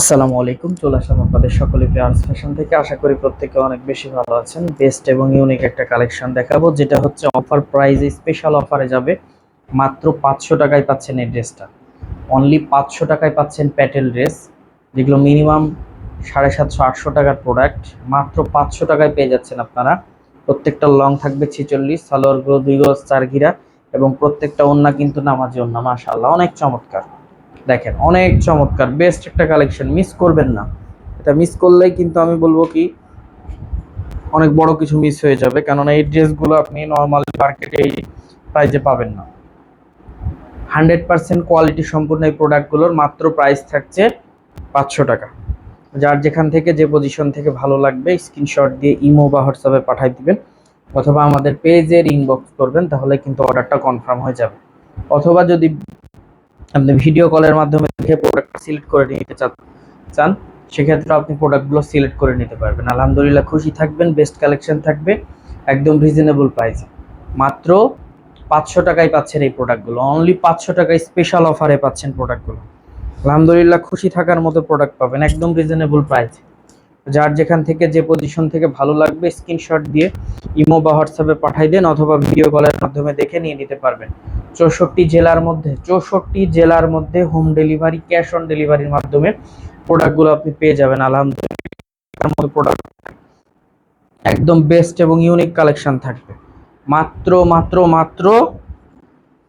আসসালামু আলাইকুম, চলে আসলাম আপনাদের সকলে প্লেয়ার্স ফ্যাশন থেকে। আশা করি প্রত্যেকে অনেক বেশি ভালো আছেন। বেস্ট এবং ইউনিক একটা কালেকশন দেখাবো, যেটা হচ্ছে অফার প্রাইজে স্পেশাল অফারে যাবে। মাত্র পাঁচশো টাকায় পাচ্ছেন এই ড্রেসটা অনলি পাঁচশো টাকায় পাচ্ছেন প্যাটেল ড্রেস যেগুলো মিনিমাম সাড়ে সাতশো, আটশো টাকার প্রোডাক্ট মাত্র পাঁচশো টাকায় পেয়ে যাচ্ছেন আপনারা। প্রত্যেকটা লং থাকবে ছিচল্লিশ, সালোয়ারগুলো দুই গজ চার ঘিরা এবং প্রত্যেকটা ওন্না কিন্তু নামাজি ওন্না মাশাআল্লাহ। অনেক চমৎকার। দেখেন, অনেক চমৎকার বেস্ট একটা কালেকশন মিস করবেন না। এটা মিস করলেই কিন্তু আমি বলব কি, অনেক বড় কিছু মিস হয়ে যাবে, কেননা এই ড্রেসগুলো আপনি নর্মাল মার্কেটে এই প্রাইজে পাবেন না। হান্ড্রেড পার্সেন্ট কোয়ালিটি সম্পূর্ণ এই প্রোডাক্টগুলোর মাত্র প্রাইস থাকছে পাঁচশো টাকা। যার যেখান থেকে যে পজিশন থেকে ভালো লাগবে স্ক্রিনশট দিয়ে ইমো বা হোয়াটসঅ্যাপে পাঠিয়ে দিবেন, অথবা আমাদের পেজের ইনবক্স করবেন, তাহলে কিন্তু অর্ডারটা কনফার্ম হয়ে যাবে। অথবা যদি আপনি ভিডিও কলের মাধ্যমে দেখে প্রোডাক্ট সিলেক্ট করে নিতে চান সেক্ষেত্রে আপনি প্রোডাক্টগুলো সিলেক্ট করে নিতে পারবেন। আলহামদুলিল্লাহ খুশি থাকবেন বেস্ট কালেকশন থাকবে, একদম রিজনেবল প্রাইসে মাত্র পাঁচশো টাকায় পাচ্ছেন এই প্রোডাক্টগুলো অনলি পাঁচশো টাকায় স্পেশাল অফারে পাচ্ছেন প্রোডাক্টগুলো আলহামদুলিল্লাহ খুশি থাকার মতো প্রোডাক্ট পাবেন, একদম রিজনেবল প্রাইসে যার যেখান থেকে, যে পজিশন থেকে ভালো লাগবে স্ক্রিনশট দিয়ে, ইমো বা হোয়াটসঅ্যাপে পাঠাই দেন, অথবা ভিডিও কলের মাধ্যমে দেখে নিয়ে নিতে পারবেন। চৌষট্টি জেলার মধ্যে, চৌষট্টি জেলার মধ্যে হোম ডেলিভারি ক্যাশ অন ডেলিভারির মাধ্যমে প্রোডাক্টগুলো আপনি পেয়ে যাবেন, আলহামদুলিল্লাহ। প্রোডাক্ট একদম বেস্ট এবং ইউনিক কালেকশন থাকবে। মাত্র মাত্র মাত্র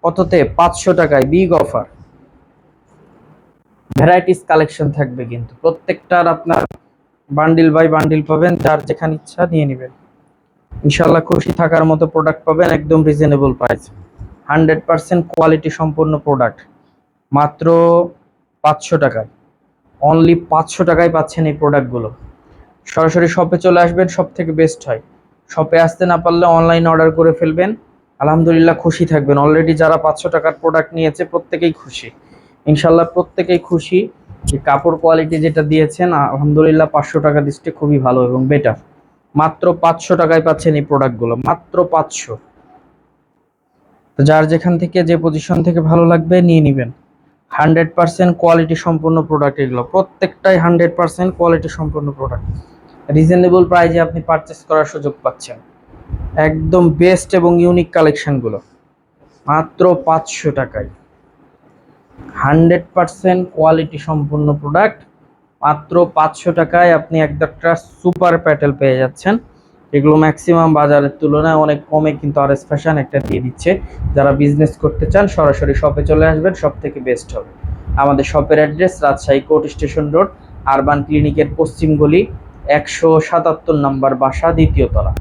কততে? পাঁচশো টাকায় বিগ অফার ভ্যারাইটিস কালেকশন থাকবে কিন্তু। প্রত্যেকটার আপনার বান্ডিল বাই বান্ডিল পাবেন, যার যেখানে ইচ্ছা নিয়ে নেবেন। ইনশাল্লাহ খুশি থাকার মতো প্রোডাক্ট পাবেন, একদম reasonable price hundred percent quality সম্পন্ন প্রোডাক্ট। মাত্র পাঁচশো টাকায়। অনলি পাঁচশো টাকায় পাচ্ছেন এই প্রোডাক্টগুলো। সরাসরি শপে চলে আসবেন সব থেকে বেস্ট হয়। শপে আসতে না পারলে অনলাইন অর্ডার করে ফেলবেন। আলহামদুলিল্লাহ খুশি থাকবেন। অলরেডি যারা পাঁচশো টাকার প্রোডাক্ট নিয়েছে, প্রত্যেকেই খুশি। ইনশাল্লাহ প্রত্যেকেই খুশি। যে কাপড় কোয়ালিটি যেটা দিয়েছেন, আলহামদুলিল্লাহ পাঁচশো টাকা দৃষ্টি খুবই ভালো এবং বেটার মাত্র পাঁচশো টাকায় পাচ্ছেন এই প্রোডাক্টগুলো মাত্র পাঁচশো। তো যার যেখান থেকে যে পজিশন থেকে ভালো লাগবে নিয়ে নেবেন। হান্ড্রেড পার্সেন্ট কোয়ালিটি সম্পূর্ণ প্রোডাক্ট এগুলো। প্রত্যেকটাই হান্ড্রেড পার্সেন্ট কোয়ালিটি সম্পূর্ণ প্রোডাক্ট রিজনেবল প্রাইজে আপনি পারচেস করার সুযোগ পাচ্ছেন। একদম বেস্ট এবং ইউনিক কালেকশনগুলো মাত্র পাঁচশো টাকায়। হান্ড্রেড পার্সেন্ট কোয়ালিটি সম্পূর্ণ প্রোডাক্ট মাত্র পাঁচশো টাকায় আপনি একটা সুপার প্যাটেল পেয়ে যাচ্ছেন। এগুলো ম্যাক্সিমাম বাজারের তুলনায় অনেক কমে কিন্তু আর এস ফ্যাশন একটা দিয়ে দিচ্ছে। যারা বিজনেস করতে চান, সরাসরি শপে চলে আসবেন সব থেকে বেস্ট হবে। আমাদের শপের address Rajshahi court station road urban ক্লিনিকের পশ্চিম গলি, একশো সাতাত্তর নাম্বার বাসা দ্বিতীয়তলা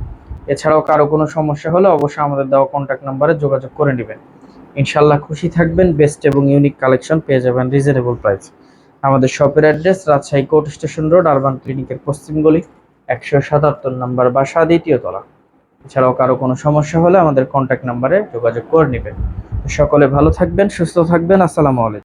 এছাড়াও কারও কোনো সমস্যা হলে অবশ্যই আমাদের দেওয়া কন্ট্যাক্ট নাম্বারে যোগাযোগ করে নেবেন। ইনশাল্লাহ খুশি থাকবেন বেস্ট এবং ইউনিক কালেকশন পেয়ে যাবেন রিজনেবল প্রাইস আমাদের শপের address Rajshahi court station road urban ক্লিনিকের পশ্চিম গলি। একশো সাতাত্তর নাম্বার বাসা দ্বিতীয় তলা। এছাড়াও কারও কোনো সমস্যা হলে আমাদের কন্ট্যাক্ট নাম্বারে যোগাযোগ করে নেবেন। সকলে ভালো থাকবেন, সুস্থ থাকবেন, আসসালামু আলাইকুম।